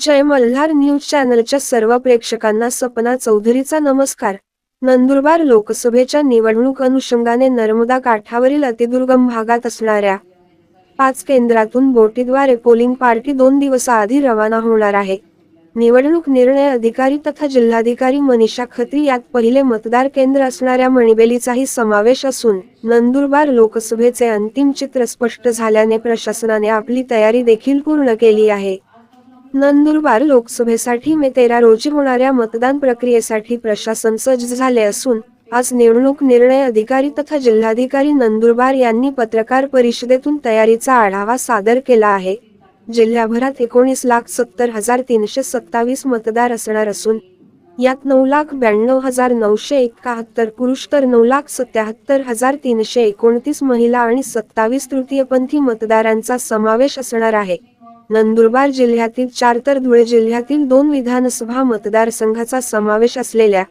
जय Malhar news चॅनलच्या सर्व प्रेक्षकांना सपना चौधरीचा नमस्कार. नंदुरबार लोकसभेच्या निवडणूक अनुषंगाने नर्मदा काठावरील अतिदुर्गम भागात असणाऱ्या पाच केंद्रातून बोटीद्वारे पोलिंग पार्टी दोन दिवसाआधी रवाना होणार आहे. निवडणूक निर्णय अधिकारी तथा जिल्हाधिकारी मनीषा खत्री यात पहिले मतदार केंद्र असणाऱ्या मणिबेलीचाही समावेश असून नंदुरबार लोकसभेचे अंतिम चित्र स्पष्ट झाल्याने प्रशासनाने आपली तयारी देखील पूर्ण केली आहे. नंदुरबार लोकसभेसाठी मे तेरा रोजी होणाऱ्या मतदान प्रक्रियेसाठी प्रशासन सज्ज झाले असून आज निवडणूक निर्णय अधिकारी तथा जिल्हाधिकारी नंदुरबार यांनी पत्रकार परिषदेतून तयारीचा आढावा सादर केला आहे. जिल्ह्याभरात एकोणीस लाख सत्तर हजार तीनशे सत्तावीस मतदार असणार असून यात नऊ लाख ब्याण्णव हजार नऊशे एकाहत्तर पुरुष तर नऊ लाख सत्याहत्तर हजार तीनशे एकोणतीस महिला आणि सत्तावीस तृतीयपंथी मतदारांचा समावेश असणार आहे. नंदुरबार जिल्ह्यातील चार तर धुळे जिल्ह्यातील दोन विधानसभा मतदारसंघाचा समावेश असलेल्या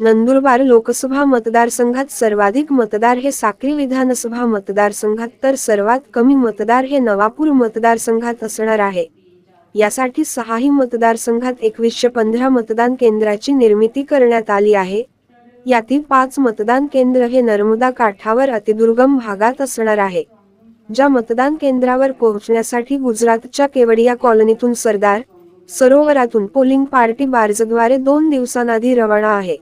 नंदुरबार लोकसभा मतदारसंघात सर्वाधिक मतदार हे साक्री विधानसभा मतदारसंघात तर सर्वात कमी मतदार हे नवापूर मतदारसंघात असणार आहे. यासाठी सहाही मतदारसंघात एकवीसशे पंधरा मतदान केंद्राची निर्मिती करण्यात आली आहे. यातील पाच मतदान केंद्र हे नर्मदा काठावर अतिदुर्गम भागात असणार आहे. ज्या मतदान केंद्रावर पोहोचण्यासाठी गुजरातच्या केवडिया कॉलनीतून सरदार सरोवरातून पोलिंग पार्टी बार्जद्वारे दोन दिवसांआधी रवाना आहे.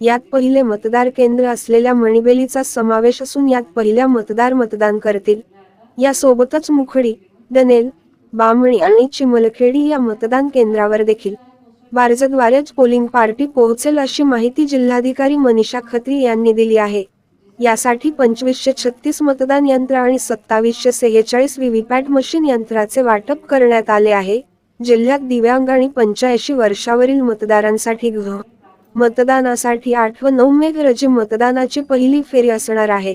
यात पहिले मतदार केंद्र असलेल्या मणिबेलीचा समावेश असून यात पहिल्या मतदार मतदान करतील यासोबतच मुखडी दनेल बामणी आणि चिमलखेडी या मतदान केंद्रावर देखील बार्जद्वारेच पोलिंग पार्टी पोहोचेल अशी माहिती जिल्हाधिकारी मनीषा खत्री यांनी दिली आहे. यासाठी पंचवीसशे छत्तीस मतदान यंत्र आणि सत्तावीसशे सेहेचाळीस व्हीव्हीपॅट मशीन यंत्राचे वाटप करण्यात आले आहे. जिल्ह्यात दिव्यांग आणि पंच्याऐंशी वर्षावरील मतदारांसाठी गृह मतदानासाठी आठ व नऊ मे रोजी मतदानाची पहिली फेरी असणार आहे.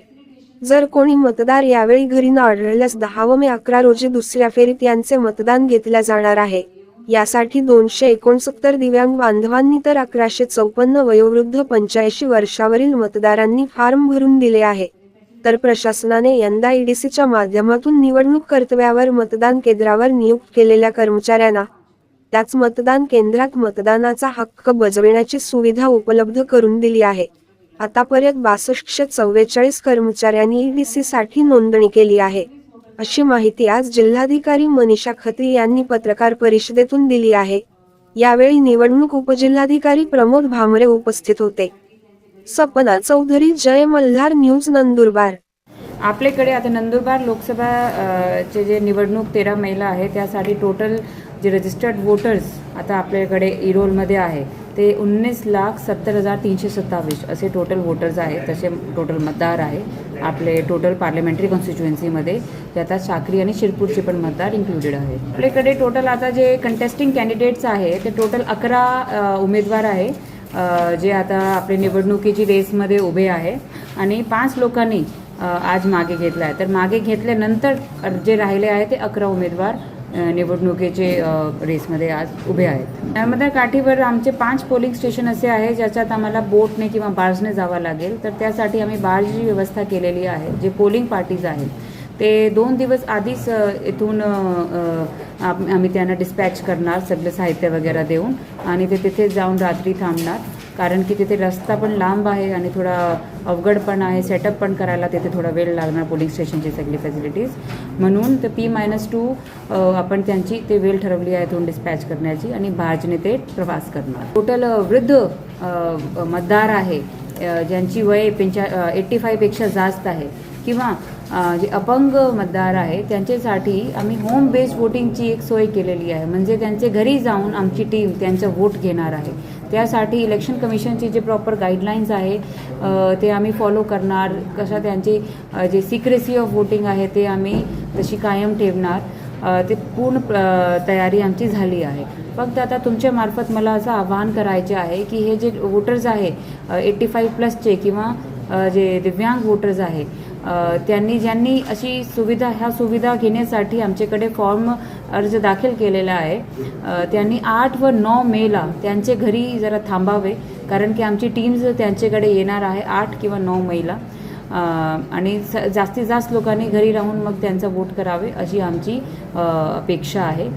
जर कोणी मतदार यावेळी घरी न आढळल्यास दहा व मे अकरा रोजी दुसऱ्या फेरीत यांचे मतदान घेतल्या जाणार आहे. यासाठी दोनशे एकोणसत्तर दिव्यांग बांधवांनी तर अकराशे चौपन्न वयोवृद्ध पंच्याऐंशी वर्षावरील मतदारांनी फॉर्म भरून दिले आहे. तर प्रशासनाने यंदा ईडीसीच्या माध्यमातून निवडणूक कर्तव्यावर मतदान केंद्रावर नियुक्त केलेल्या कर्मचाऱ्यांना त्याच मतदान केंद्रात मतदानाचा हक्क बजविण्याची सुविधा उपलब्ध करून दिली आहे. आतापर्यंत बासष्टशे चव्वेचाळीस कर्मचाऱ्यांनी ईडीसीसाठी नोंदणी केली आहे. अशी माहिती आज जिल्हाधिकारी मनीषा खत्री यांनी पत्रकार परिषदेतून दिली आहे. यावेळी निवडणूक उपजिल्हाधिकारी प्रमोद भामरे उपस्थित होते. सपना चौधरी जय मल्हार न्यूज नंदुरबार. आपल्याकडे आता नंदुरबार लोकसभा चे जे निवडणूक तेरा महिला आहे त्यासाठी टोटल जे रजिस्टर्ड वोटर्स आता आपल्याकडे e इरोलमध्ये आहे. ते उन्नीस लाख सत्तर हजार तीनशे सत्तावीस असे टोटल वोटर्स आहेत तसे टोटल मतदार आहे आपले टोटल पार्लमेंटरी कॉन्स्टिट्युएन्सीमध्ये त्यात साक्री आणि शिरपूरचे पण मतदार इन्क्लुडेड आहे आपल्याकडे टोटल आता जे कंटेस्टिंग कॅन्डिडेट्स आहे ते टोटल अकरा उमेदवार आहे जे आता आपले निवडणुकीची रेसमध्ये उभे आहे. आणि पाच लोकांनी आज मागे घेतला आहे तर मागे घेतल्यानंतर जे राहिले आहे ते अकरा उमेदवार निवडणुकीचे रेसमध्ये आज उभे आहेत. नर्मदा काठीवर आमचे पाच पोलिंग स्टेशन असे आहे ज्याच्यात आम्हाला बोटने किंवा बार्जने जावं लागेल. तर त्यासाठी आम्ही बार्जची व्यवस्था केलेली आहे जे पोलिंग पार्टीज आहेत. ते दोन दिवस आधीच इथून आम्ही त्यांना डिस्पॅच करणार सगळं साहित्य वगैरे देऊन. आणि ते तिथे जाऊन रात्री थांबणार. कारण की तिथे रस्ता पण लांब आहे आणि थोडा अवघड पण आहे सेटअप पण करायला तिथे थोडा वेळ लागणार पोलिंग स्टेशनची सगळी फॅसिलिटीज म्हणून तर पी मायनस टू आपण त्यांची ते वेळ ठरवली आहे इथून डिस्पॅच करण्याची आणि भाजने ते प्रवास करणार. टोटल वृद्ध मतदार आहे ज्यांची वय पंचा एट्टी फायपेक्षा जास्त आहे किंवा जे अपंग मतदार आहे त्यांच्यासाठी आम्ही होम बेस्ड वोटिंगची एक सोय केलेली आहे. म्हणजे त्यांचे घरी जाऊन आमची टीम त्यांचं वोट घेणार आहे. त्यासाठी इलेक्शन कमिशनची जे प्रॉपर गाईडलाईन्स आहे ते आम्ही फॉलो करणार. कशा त्यांची जे सिक्रेसी ऑफ वोटिंग आहे ते आम्ही तशी कायम ठेवणार. ते पूर्ण तयारी आमची झाली आहे. फक्त आता तुमच्या मार्फत मला असं आवाहन करायचे आहे की हे जे वोटर्स आहे एट्टी फाईव्ह प्लसचे किंवा जे दिव्यांग वोटर्स आहे त्यांनी ज्यांनी अशी सुविधा ह्या सुविधा घेण्यासाठी आमच्याकडे फॉर्म अर्ज दाखल केलेला आहे. त्यांनी आठ व नऊ मेला त्यांचे घरी जरा थांबावे कारण की आमची टीम त्यांच्याकडे येणार आहे आठ किंवा नऊ मेला. आणि जास्तीत जास्त लोकांनी घरी राहून मग त्यांचा वोट करावे अशी आमची अपेक्षा आहे.